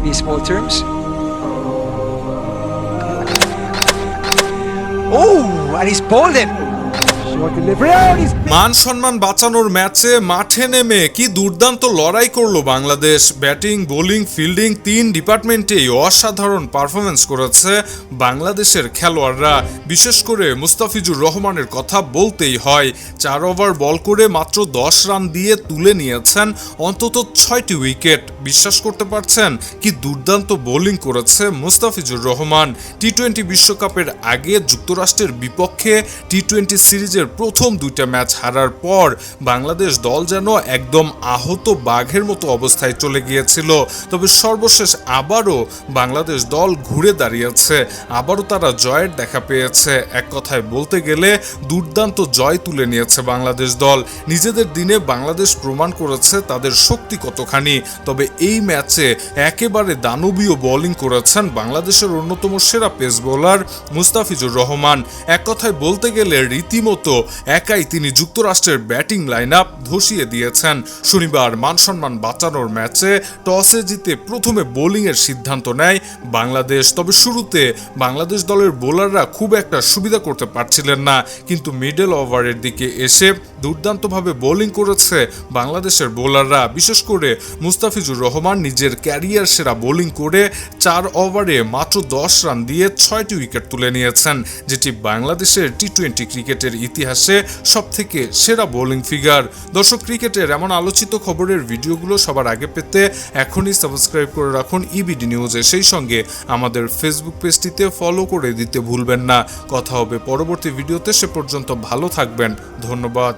in small terms. Oh, and he's bowled him. Oh, মান সম্মান বাঁচানোর ম্যাচে মাঠে নেমে কি দুর্দান্ত লড়াই করল বাংলাদেশ ব্যাটিং বোলিং ফিল্ডিং তিন ডিপার্টমেন্টেই অসাধারণ পারফরমেন্স করেছে বাংলাদেশের খেলোয়াড়রা বিশেষ করে মুস্তাফিজুর রহমানের কথা বলতেই হয় চার ওভার বল করে মাত্র দশ রান দিয়ে তুলে নিয়েছেন অন্তত ছয়টি উইকেট বিশ্বাস করতে পারছেন? কি দুর্দান্ত বোলিং করেছে মুস্তাফিজুর রহমান। টি টোয়েন্টি বিশ্বকাপের আগে যুক্তরাষ্ট্রের বিপক্ষে টি টোয়েন্টি সিরিজের প্রথম দুইটা ম্যাচ হারার পর বাংলাদেশ দল যেন একদম আহত বাঘের মতো অবস্থায় চলে গিয়েছিল। তবে সর্বশেষ আবারও বাংলাদেশ দল ঘুরে দাঁড়িয়েছে। আবারও তারা জয়ের দেখা পেয়েছে। এক কথায় বলতে গেলে দুর্দান্ত জয় তুলে নিয়েছে বাংলাদেশ দল। নিজেদের দিনে বাংলাদেশ প্রমাণ করেছে তাদের শক্তি কতখানি। তবে এই ম্যাচে একেবারে দানবীয় বোলিং করেছেন বাংলাদেশের অন্যতম সেরা পেস বোলার মুস্তাফিজুর রহমান। এক কথায় বলতে গেলে রীতিমতো একাই তিনি যুক্তরাষ্ট্রের ব্যাটিং লাইন আপ ধসিয়ে দিয়েছেন। শনিবার মান সম্মান বাঁচানোর ম্যাচে টসে জিতে প্রথমে বোলিংয়ের সিদ্ধান্ত নেয় বাংলাদেশ। তবে শুরুতে বাংলাদেশ দলের বোলাররা খুব একটা সুবিধা করতে পারছিলেন না, কিন্তু মিডল ওভারের দিকে এসে দুর্দান্তভাবে বোলিং করেছে বাংলাদেশের বোলাররা। বিশেষ করে মুস্তাফিজুর রহমান নিজের ক্যারিয়ার সেরা বোলিং করে চার ওভারে মাত্র দশ রান দিয়ে ছয়টি উইকেট তুলে নিয়েছেন, যেটি বাংলাদেশের টি টোয়েন্টি ক্রিকেটের ইতিহাসে সবথেকে সেরা বোলিং ফিগার। দর্শক, ক্রিকেটের এমন আলোচিত খবরের ভিডিওগুলো সবার আগে পেতে এখনই সাবস্ক্রাইব করে রাখুন ইবিডি নিউজে সেই সঙ্গে আমাদের ফেসবুক পেজটিতে ফলো করে দিতে ভুলবেন না। কথা হবে পরবর্তী ভিডিওতে। সে পর্যন্ত ভালো থাকবেন। ধন্যবাদ।